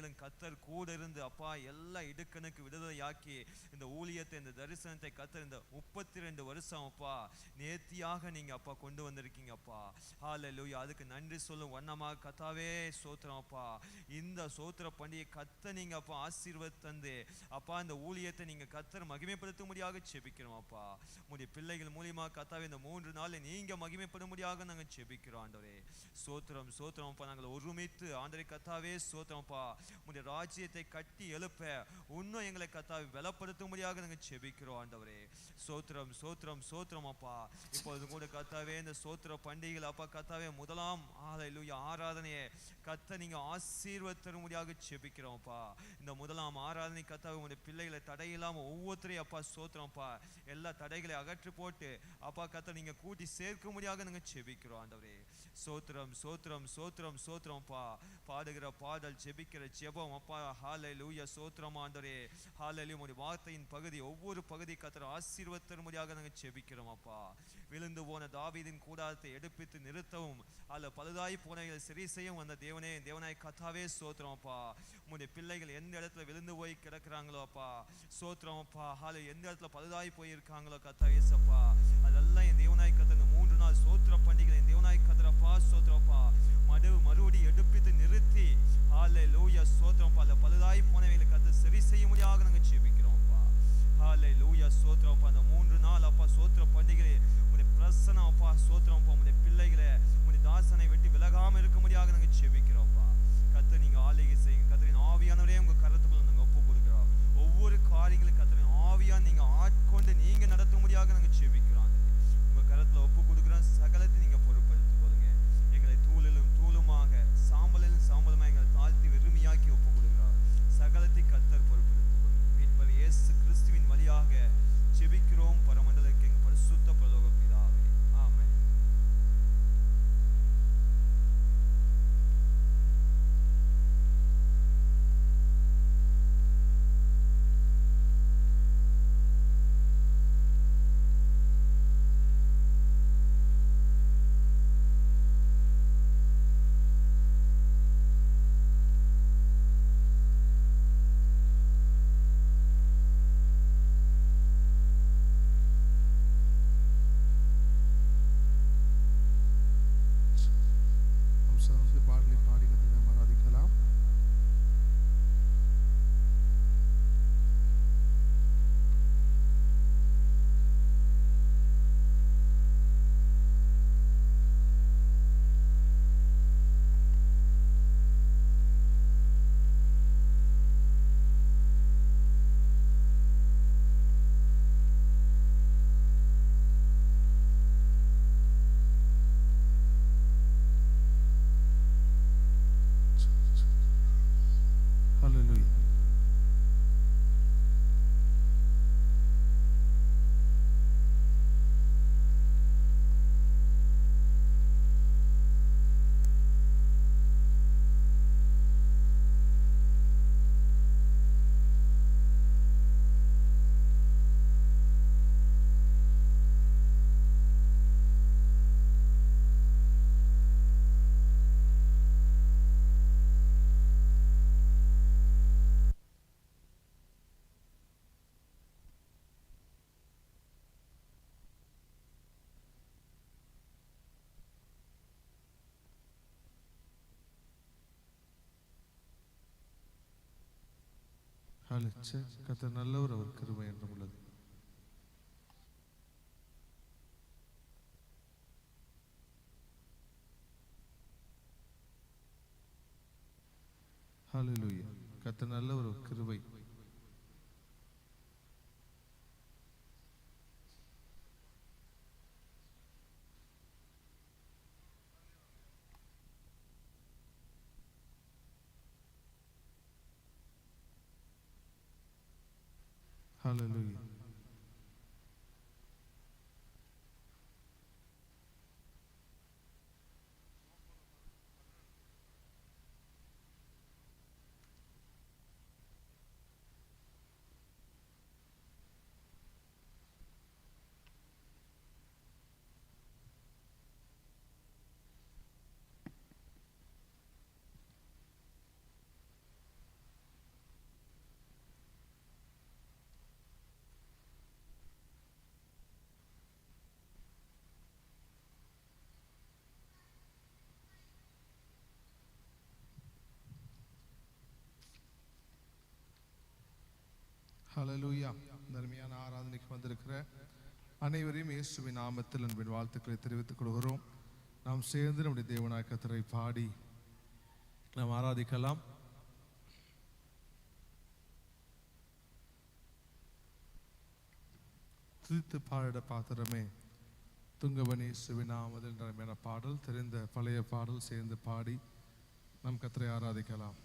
கத்தர் கூட இருந்து அப்பா எல்லா இடுக்கணுக்கு விடுதலையாக்கி இந்த ஊழியத்தை இந்த தரிசனத்தை கத்தர் இந்த முப்பத்தி ரெண்டு வருஷம் அப்பா நேர்த்தியாக நீங்க அப்பா கொண்டு வந்திருக்கீங்க அப்பா. ஹalleluya. அதுக்கு நன்றி சொல்லும் வண்ணமாக கத்தாவே சோத்திரம் அப்பா. இந்த சோத்திர பண்டிகை கத்த நீங்க அப்பா ஆசீர்வத் தந்து அப்பா இந்த ஊழியத்தை நீங்க கத்தர் மகிமைப்படுத்தும்படியாக செபிக்கிறோம் அப்பா. உங்களுடைய பிள்ளைகள் மூலியமா கத்தாவே இந்த மூன்று நாள் நீங்க மகிமைப்படும்படியாக நாங்கள் செபிக்கிறோம் ஆண்டவரே. சோத்திரம் சோத்திரம் அப்பா. நாங்கள் ஒருமித்து ஆண்டரை கத்தாவே சோத்திரம் அப்பா. உடைய ராஜ்யத்தை கட்டி எழுப்ப இன்னும் எங்களை கத்தாவை பலப்படுத்தும்படியாக நாங்கள் செபிக்கிறோம் ஆண்டவரே. சோத்திரம் சோத்திரம் சோத்திரம் அப்பா. இப்போது கூட கத்தாவே இந்த சோத்திர பண்டிகைகள் அப்பா கத்தாவே முதலாம் ஆலையிலுயா ஆராதனையை கத்த நீங்க ஆசீர்வத்தரும்படியாக செபிக்கிறோம் அப்பா. இந்த முதலாம் ஆராதனை கத்தாவே உங்களுடைய பிள்ளைகளை தடையில்லாம ஒவ்வொருத்தரையும் அப்பா சோத்திரம்ப்பா எல்லா தடைகளை அகற்றி போட்டு அப்பா கத்த நீங்க கூட்டி சேர்க்கும்படியாக நாங்கள் செபிக்கிறோம் ஆண்டவரே. சோத்திரம் சோத்திரம் சோத்திரம் சோத்திரம்ப்பா பாடுகிற பாடல் ஜெபிக்கிற ஜெபம் அப்பா ஹாலை சோத்திரம் ஆண்டரே ஹாலையிலும் உடைய வார்த்தையின் பகுதி ஒவ்வொரு பகுதி கத்திர ஆசீர்வத்தரும்படியாக நாங்கள் செபிக்கிறோம் அப்பா. விழுந்து போன தாவீதின் கூடாரத்தை எடுப்பித்து நிறுத்தவும் அதில் பழுதாய் போனவைகளை சரி செய்யும் அந்த தேவனே தேவனாய் கத்தாவே சோத்திரம் அப்பா. உங்களுடைய பிள்ளைகள் எந்த இடத்துல விழுந்து போய் கிடக்கிறாங்களோ அப்பா. சோத்திரம் அப்பா. ஹால எந்த இடத்துல பழுதாய் போயிருக்காங்களோ கத்தா ஏசப்பா அதெல்லாம் என் தேவனாய் கத்தன் இந்த மூன்று நாள் சோத்திர பண்டிகை என் தேவனாய் கத்துறப்பா சோத்திரப்பா. மடு மறுபடி எடுப்பித்து நிறுத்தி. ஹாலே லூயா சோத்திரப்பா. அந்த பழுதாய் போனவைகளை கத்து சரி செய்ய முடியாக நாங்கள் ஜெபிக்கிறோம்ப்பா. ஹாலே லூயா சோத்திரப்பா. அந்த மூன்று நாள் அப்பா சோத்திர பண்டிகை உங்களுடைய பிரசனம் அப்பா சோத்திரம்ப்பா உங்களுடைய பிள்ளைகளை உங்களுடைய தாசனை வெட்டி விலகாமல் இருக்க முடியாக நாங்கள் ஜெபிக்கிறோம்ப்பா ஹalleluya கத்த நல்லவர் அவர் கிருமை என்று உள்ளது. ஹalleluya கத்த நல்லவர் அவர் கிருபை. ஹலலூயா அருமையான ஆராதனைக்கு வந்திருக்கிற அனைவரையும் இயேசுவின் நாமத்தில் அன்பின் வாழ்த்துக்களை தெரிவித்துக் கொள்கிறோம். நாம் சேர்ந்து நம்முடைய தேவநாயக்கத்தரை பாடி நாம் ஆராதிக்கலாம். துதித்து பாடிட பாத்திரமே துங்கவனி சுவினாமதில் என்ற பாடல் தெரிந்த பழைய பாடல் சேர்ந்து பாடி நம் கத்தரை ஆராதிக்கலாம்.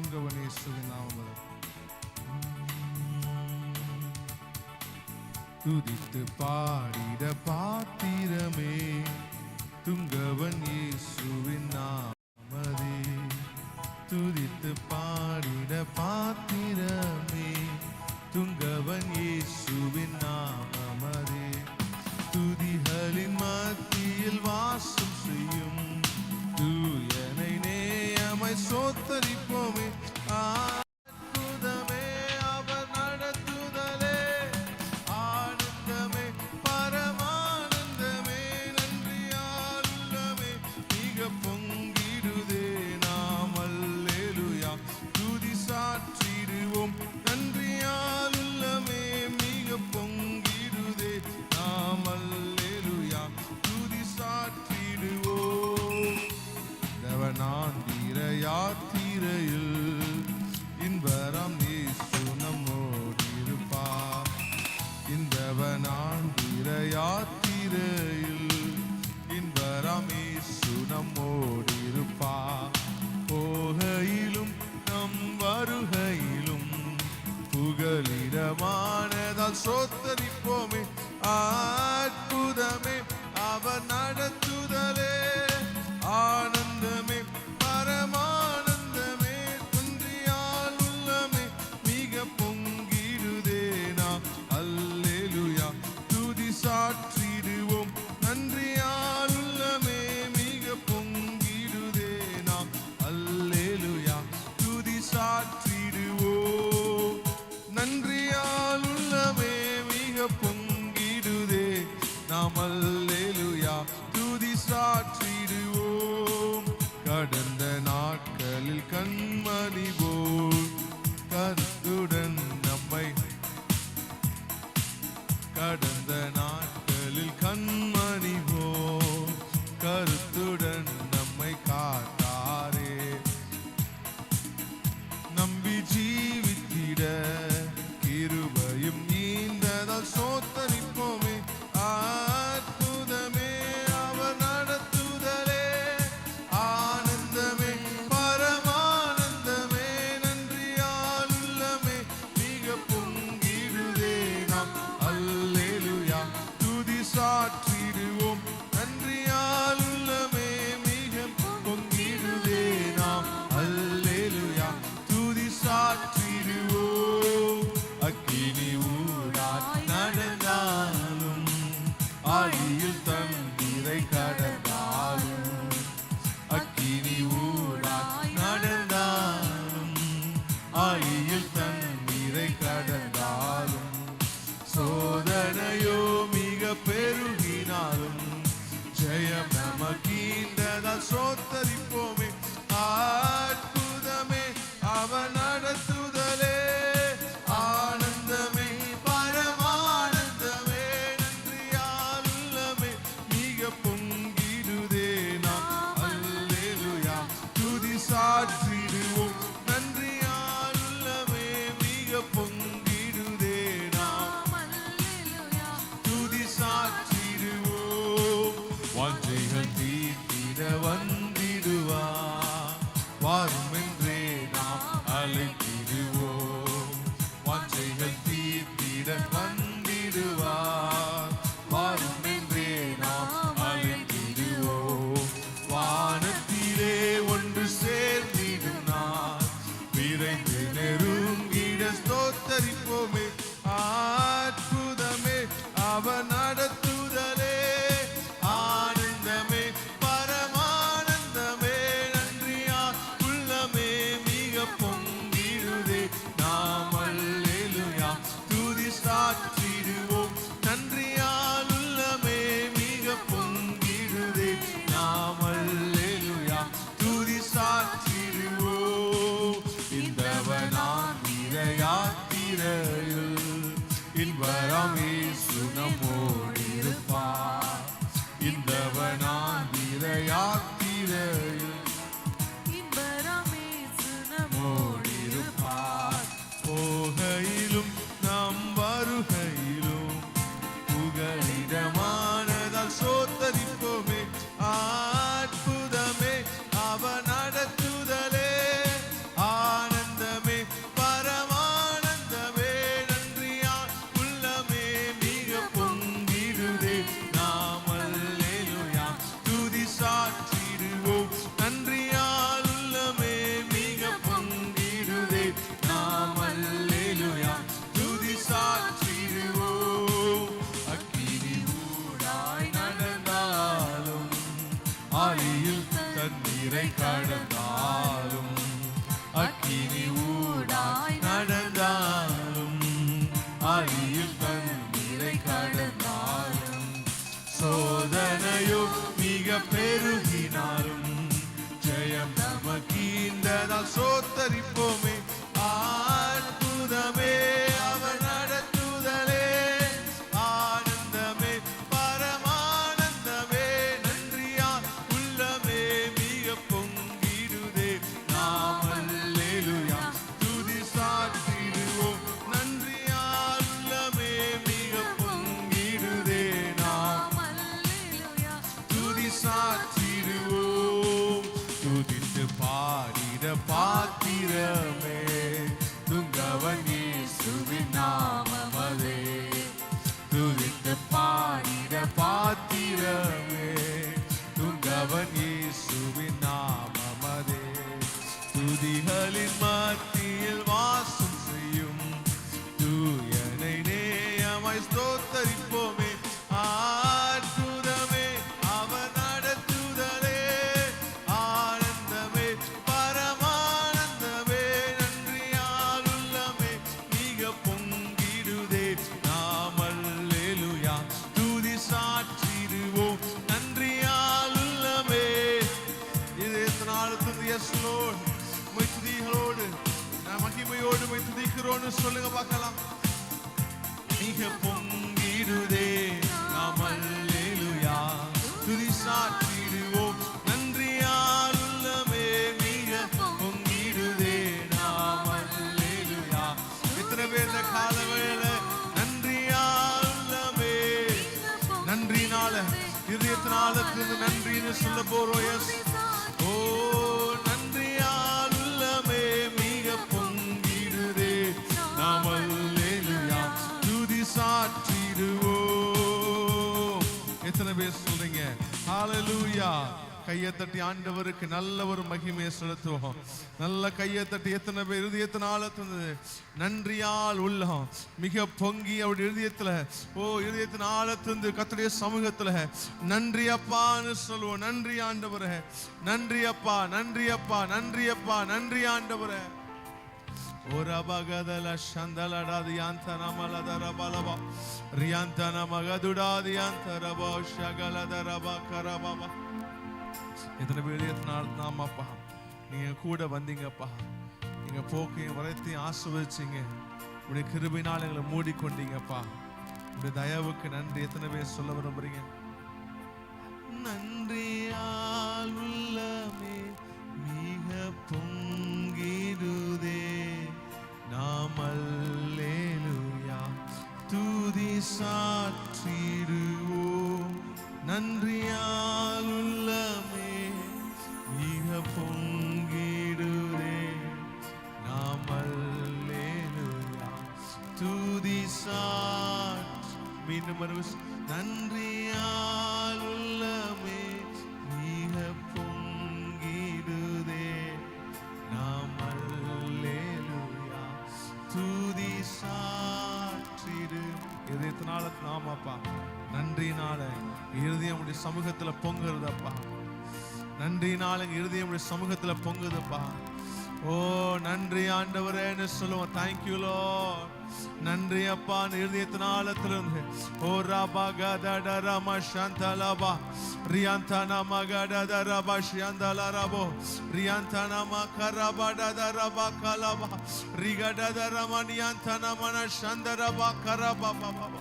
அன்புங்கவன் இயேசுவின் நாமம் துதித்து பாடிட பாத்திரமே துங்கவன் இயேசுவின் நாமதே. துதித்து பாடிட பாத்திரமே துங்கவன் இயேசுவின் நாமமதே துதிகளின் மத்தியில் வாசம் செய்யும் தூயனை நேயமை சோத்தரிப்போமே. சொல்றீங்க? ஹalleluya. கையை தட்டி ஆண்டவருக்கு நல்ல ஒரு மகிமையை செலுத்துவோம். நல்ல கையை தட்டி எத்தனை பேர் இருதயத்தின் ஆழத்தினது நன்றியால் உள்ளம். மிக பொங்கி அவருடைய இருதயத்தில் ஓ இருதயத்தின் ஆழத்திலிருந்து கத்துடைய சமூகத்தில் நன்றி அப்பான்னு சொல்லுவோம். நன்றி ஆண்டவர. நன்றி அப்பா நன்றி அப்பா நன்றி அப்பா நன்றி ஆண்டவரே. ஒரு அபகதல சந்தலடாதி யாந்தனமலதரபலபா. ரியாந்தன மகதுடாதி யாந்தரபோ. ஷகலதரபா கரபாபா. எத்தனை பேர் எத்தனை நாள் நாமப்பா நீங்கள் நீங்க கூட வந்தீங்கப்பா. நீங்க போக்கையும் வரத்தையும் ஆசிர்வதிச்சீங்க. உடைய கிருபினால் எங்களை மூடிக்கொண்டீங்கப்பா. உடைய தயவுக்கு நன்றி. எத்தனை பேர் சொல்ல விரும்புறீங்க? நன்றியா மீண்டும் ஒரு நன்றியால் உள்ளமே மிக பொங்கிடுதே. நாம் அல்லேலூயா. துதி சாற்றிடு. இதயத்தினால நாமப்பா? நன்றினால இருதயம் உடைய சமூகத்துல பொங்குறதப்பா. நன்றினால எங்க இருதயம் உடைய சமூகத்துல பொங்குதுப்பா. ஓ நன்றி ஆண்டவரேன்னு சொல்லுவோம். தேங்க்யூ லோ நன்றி அப்பா நிர்ணயத்தின் ஓ ரபா கதட ரம சந்தலபா ரியாந்தன மகடத ரபா ஷியந்தல ரபோ. ரியாந்தன மகரபடத ரபா கலபா ரிகடத ரமணியாந்தன மன சந்தரபா கரபா பாபா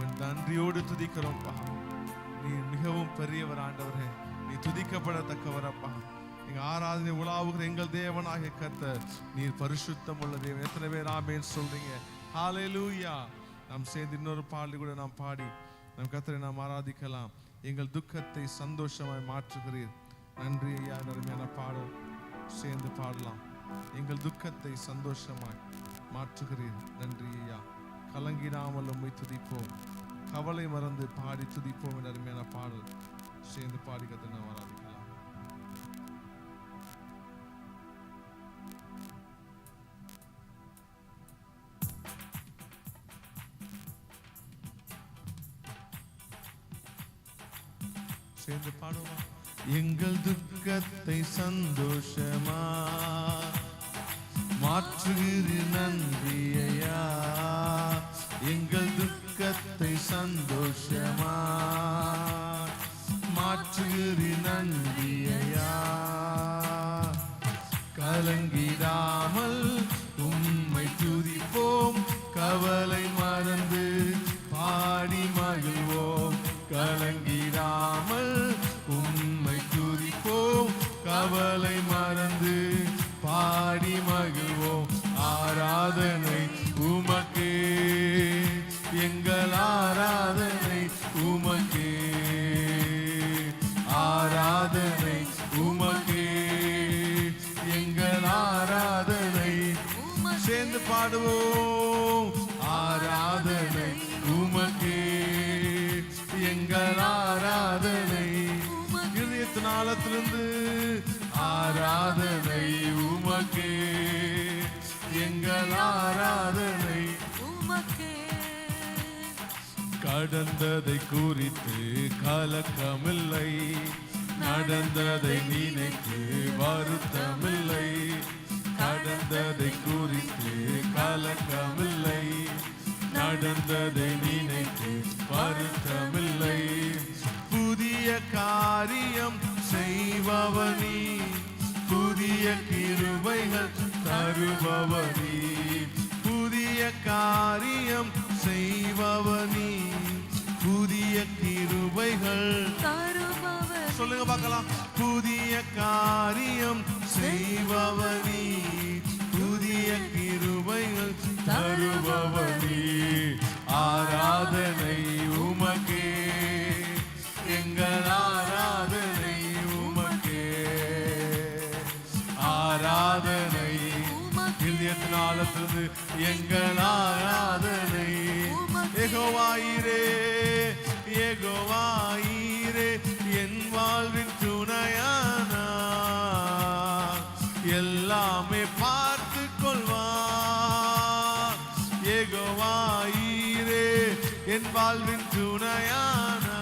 உன் நன்றியோடு துதிக்கிறோம்ப்பா நீ மிகவும் பெரியவர் ஆண்டவரே. நீ துதிக்கப்படத்தக்கவர் அப்பா ஆராதனை உலாவுகிற எங்கள் தேவனாகிய கத்த நீர் பரிசுத்தம் உள்ள தேவன். எத்தனை பேர் ஆமேன்னு சொல்றீங்க? ஹாலேலூயா நாம் சேர்ந்து இன்னொரு பாடல் கூட நாம் பாடி நம் கத்தரை நாம் ஆராதிக்கலாம். எங்கள் துக்கத்தை சந்தோஷமாய் மாற்றுகிறீர். நன்றி ஐயா அருமையான பாடல். சேர்ந்து பாடலாம். எங்கள் துக்கத்தை சந்தோஷமாய் மாற்றுகிறீர். நன்றி ஐயா. கலங்கிடாமல் உம்மை துதிப்போம். கவலை மறந்து பாடி துதிப்போம் என்ற அருமையான பாடல். சேர்ந்து பாடி கத்த நாம் ஆராதிக்கலாம் சேர்ந்து பாடுவோம். எங்கள் துக்கத்தை சந்தோஷமா. மாற்றுகிற நன்றியா எங்கள் துக்கத்தை சந்தோஷமா. மாற்றுகிற நன்றியா கலங்கிடாமல் உம்மை துதிப்போம். கவலை மறந்து பாடி மகிழ்வோம். கலங்க நடந்ததை குறித்து கலக்கமில்லை. நடந்ததை நினைத்து வருத்தமில்லை. நடந்ததை குறித்து கலக்கமில்லை. நடந்ததை நினைத்து வருத்தமில்லை. புதிய காரியம் செய்பவனி புதிய கிருபைகள் தருபவனி புதிய காரியம் செய்பவனி. கிருபைகள் சொல்லுங்க பார்க்கலாம். புதிய காரியம் செய்பவனி. புதிய கிருபைகள் தருபவனி. ஆராதனை உமக்கே. எங்கள் ஆராதனை உமக்கே. ஆராதனை. இல்லியத்தின் ஆழத்திலிருந்து எங்கள் ஆராதனை. எகோவாயிரே எகோவாயிரே என் வாழ்வின் துணையானா எல்லாமே பார்த்து கொள்வார். எகோவாயிரே என் வாழ்வின் துணையானா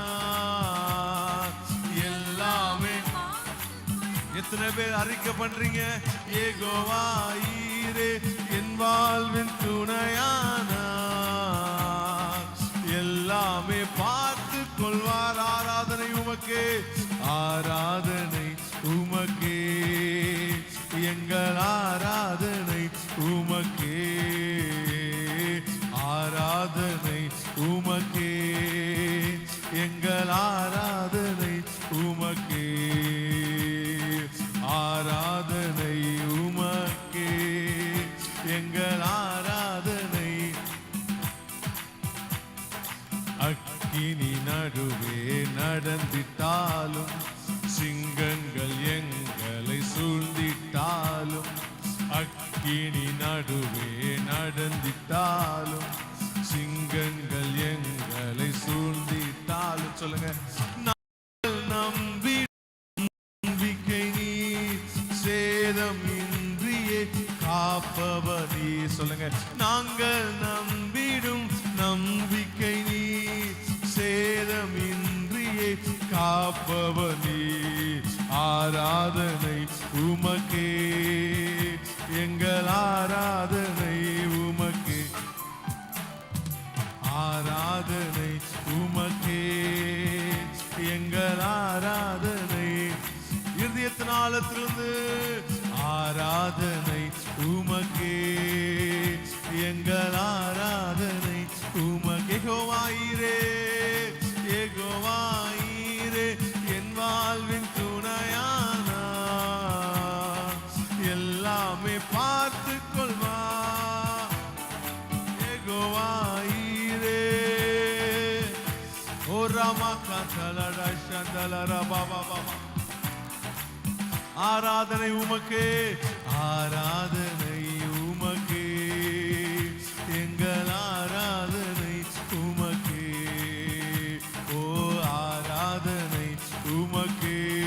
எல்லாமே எத்தனை பேர் அறிக்கை பண்றீங்க? ஏகோவாயிரே என் வாழ்வின் துணையானா எல்லாமே பார்த்து சொல்வார் ஆராதனை உமக்கே ஆராதனை உமக்கே. எங்கள் ஆராதனை உமக்கே ஆராதனை உமக்கே. காப்பவனே ஆராதனை உமக்கே. எங்கள் ஆராதனை உமக்கே. ஆராதனை ஆராதனை உமக்கு ஆராதனை உமக்கு. எங்கள் ஆராதனை உமக்கு. ஓ ஆராதனை உமக்கு.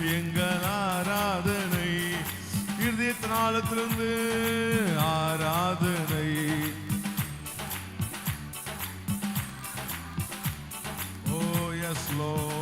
எங்கள் ஆராதனை. இருதயத்தினாலத்திலிருந்து floor.